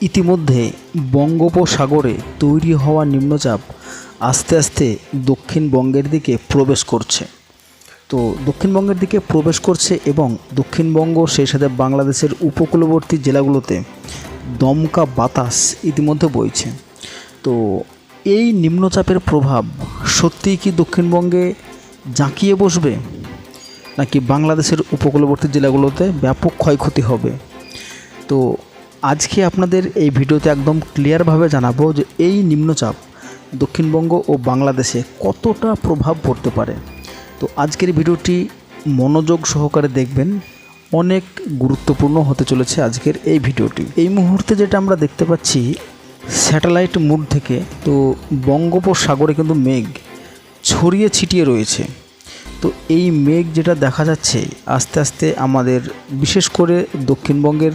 ইতিমধ্যে বঙ্গোপসাগরে তৈরি হওয়া নিম্নচাপ আস্তে আস্তে দক্ষিণবঙ্গের দিকে প্রবেশ করছে। তো দক্ষিণবঙ্গের দিকে প্রবেশ করছে এবং দক্ষিণবঙ্গ, সেই সাথে বাংলাদেশের উপকূলবর্তী জেলাগুলোতে দমকা বাতাস ইতিমধ্যে বইছে। তো এই নিম্নচাপের প্রভাব সত্যিই কি দক্ষিণবঙ্গে জাঁকিয়ে বসবে? নাকি বাংলাদেশের উপকূলবর্তী জেলাগুলোতে ব্যাপক ক্ষয়ক্ষতি হবে? তো আজকে আপনাদের এই ভিডিওতে একদম ক্লিয়ারভাবে জানাব যে এই নিম্নচাপ দক্ষিণবঙ্গ ও বাংলাদেশে কতটা প্রভাব পড়তে পারে। তো আজকের ভিডিওটি মনোযোগ সহকারে দেখবেন, অনেক গুরুত্বপূর্ণ হতে চলেছে আজকের এই ভিডিওটি। এই মুহূর্তে যেটা আমরা দেখতে পাচ্ছি স্যাটেলাইট মুড থেকে তো বঙ্গোপসাগরে কিন্তু মেঘ ছড়িয়ে ছিটিয়ে রয়েছে। তো এই মেঘ যেটা দেখা যাচ্ছে, আস্তে আস্তে আমাদের, বিশেষ করে দক্ষিণবঙ্গের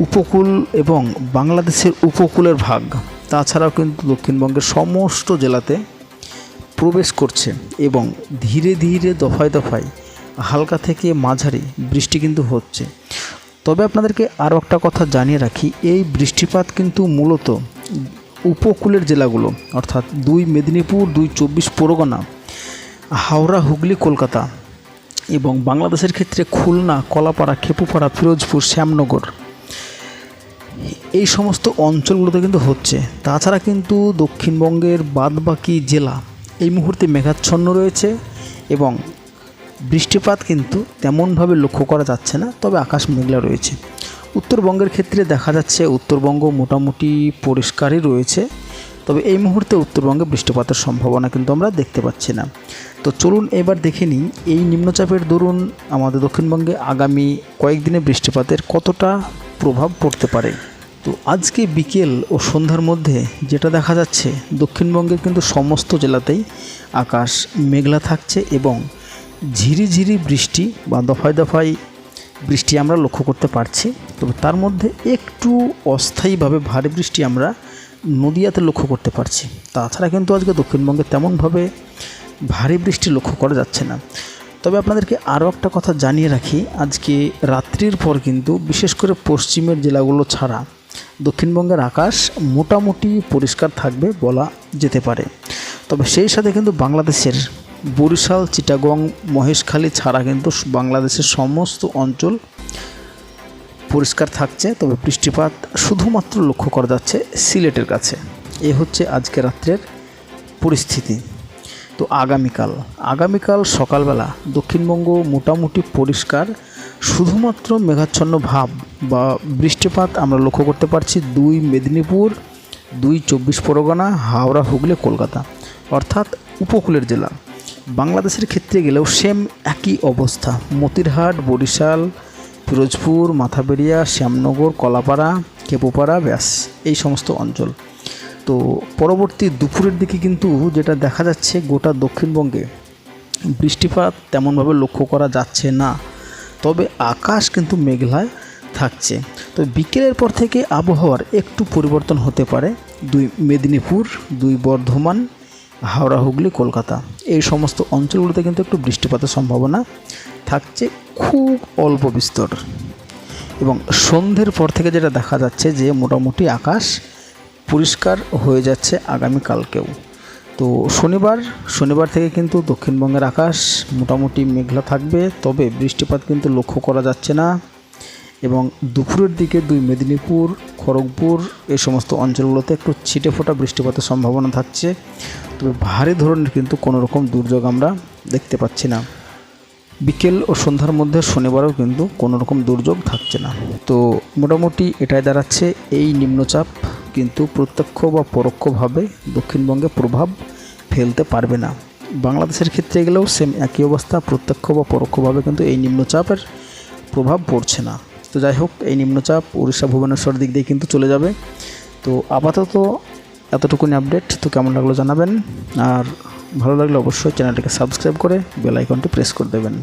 উপকূল এবং বাংলাদেশের উপকূলের ভাগ, তাছাড়াও কিন্তু দক্ষিণবঙ্গের সমস্ত জেলাতে প্রবেশ করছে এবং ধীরে ধীরে দফায় দফায় হালকা থেকে মাঝারি বৃষ্টি কিন্তু হচ্ছে। তবে আপনাদেরকে আরও একটা কথা জানিয়ে রাখি, এই বৃষ্টিপাত কিন্তু মূলত উপকূলের জেলাগুলো, অর্থাৎ দুই মেদিনীপুর, দুই চব্বিশ পরগনা, হাওড়া, হুগলি, কলকাতা এবং বাংলাদেশের ক্ষেত্রে খুলনা, কলাপাড়া, খেপুপাড়া, ফিরোজপুর, শ্যামনগর এই সমস্ত অঞ্চলগুলোতে কিন্তু হচ্ছে। তাছাড়া কিন্তু দক্ষিণবঙ্গের বাদবাকি জেলা এই মুহূর্তে মেঘাচ্ছন্ন রয়েছে এবং বৃষ্টিপাত কিন্তু তেমনভাবে লক্ষ্য করা যাচ্ছে না, তবে আকাশ মেঘলা রয়েছে। উত্তরবঙ্গের ক্ষেত্রে দেখা যাচ্ছে উত্তরবঙ্গ মোটামুটি পরিষ্কারই রয়েছে, তবে এই মুহূর্তে উত্তরবঙ্গে বৃষ্টিপাতের সম্ভাবনা কিন্তু আমরা দেখতে পাচ্ছি না। তো চলুন এবার দেখে নিই, এই নিম্নচাপের দরুন আমাদের দক্ষিণবঙ্গে আগামী কয়েকদিনে বৃষ্টিপাতের কতটা প্রভাব পড়তে পারে। তো আজকে বিকেল ও সন্ধ্যার মধ্যে যেটা দেখা যাচ্ছে, দক্ষিণবঙ্গের কিন্তু সমস্ত জেলাতেই আকাশ মেঘলা থাকছে এবং ঝিরিঝিরি বৃষ্টি বা দফায় দফায় বৃষ্টি আমরা লক্ষ্য করতে পারছি। তবে তার মধ্যে একটু অস্থায়ীভাবে ভারী বৃষ্টি আমরা নদিয়াতে লক্ষ্য করতে পারছি। তাছাড়া কিন্তু আজকে দক্ষিণবঙ্গে তেমনভাবে ভারী বৃষ্টি লক্ষ্য করা যাচ্ছে না। তবে আপনাদেরকে আরও একটা কথা জানিয়ে রাখি, আজকে রাত্রির পর কিন্তু বিশেষ করে পশ্চিমের জেলাগুলো ছাড়া দক্ষিণবঙ্গের আকাশ মোটামুটি পরিষ্কার থাকবে বলা যেতে পারে। তবে সেই সাথে কিন্তু বাংলাদেশের বরিশাল, চিটাগং, মহেশখালী ছাড়া কিন্তু বাংলাদেশের সমস্ত অঞ্চল পরিষ্কার থাকছে, তবে বৃষ্টিপাত শুধুমাত্র লক্ষ্য করা যাচ্ছে সিলেটের কাছে। এ হচ্ছে আজকে রাত্রের পরিস্থিতি। তো আগামীকাল। আগামীকাল সকালবেলা দক্ষিণবঙ্গ মোটামুটি পরিষ্কার, শুধুমাত্র মেঘাচ্ছন্ন ভাব বা বৃষ্টিপাত আমরা লক্ষ্য করতে পারছি দুই মেদিনীপুর, দুই চব্বিশ পরগনা, হাওড়া, হুগলি, কলকাতা, অর্থাৎ উপকূলের জেলা। বাংলাদেশের ক্ষেত্রে গেলেও সেম একই অবস্থা। মতিরহাট, বরিশাল ফিরোজপুর মাথাবেরিয়া, শ্যামনগর, কলাপাড়া, কেপুপাড়া, ব্যাস, এই সমস্ত অঞ্চল। তো পরবর্তী দুপুরের দিকে কিন্তু যেটা দেখা যাচ্ছে গোটা দক্ষিণবঙ্গে, বৃষ্টিপাত তেমনভাবে লক্ষ্য করা যাচ্ছে না। তবে আকাশ কিন্তু মেঘলায় থাকছে। তো বিকেলের পর থেকে আবহাওয়ার একটু পরিবর্তন হতে পারে। দুই মেদিনীপুর, দুই বর্ধমান, হাওড়া, হুগলি, কলকাতা। এই সমস্ত অঞ্চলগুলোতে কিন্তু একটু বৃষ্টিপাতের সম্ভাবনা থাকছে খুব অল্প বিস্তর। এবং সন্ধ্যের পর থেকে যেটা দেখা যাচ্ছে যে মোটামুটি আকাশ পরিষ্কার হয়ে যাচ্ছে আগামীকালকেও। তো শনিবার শনিবার থেকে কিন্তু দক্ষিণবঙ্গের আকাশ মোটামুটি মেঘলা থাকবে, তবে বৃষ্টিপাত কিন্তু লক্ষ্য করা যাচ্ছে না এবং দুপুরের দিকে দুই মেদিনীপুর, খড়গপুর এই সমস্ত অঞ্চলগুলোতে একটু ছিটে ফোটা বৃষ্টিপাতের সম্ভাবনা থাকছে, তবে ভারী ধরনের কিন্তু কোনো রকম দুর্যোগ আমরা দেখতে পাচ্ছি না। বিকেল ও সন্ধ্যার মধ্যে শনিবারও কিন্তু কোনো রকম দুর্যোগ থাকছে না। তো মোটামুটি এটাই দাঁড়াচ্ছে, এই নিম্নচাপ কিন্তু প্রত্যক্ষ বা পরোক্ষভাবে দক্ষিণবঙ্গে প্রভাব ফেলতে পারবে না। বাংলাদেশের ক্ষেত্রে গেলেও সেম একই অবস্থা, প্রত্যক্ষ বা পরোক্ষভাবে কিন্তু এই নিম্নচাপের প্রভাব পড়ছে না। তো যাই হোক, এই নিম্নচাপ উড়িষ্যা, ভুবনেশ্বর দিক দিয়ে কিন্তু চলে যাবে। তো আপাতত এতটুকুনি আপডেট তো কেমন লাগল জানাবেন। আর ভালো লাগলে অবশ্যই চ্যানেলটিকে সাবস্ক্রাইব করে বেল আইকনটি প্রেস করে দেবেন।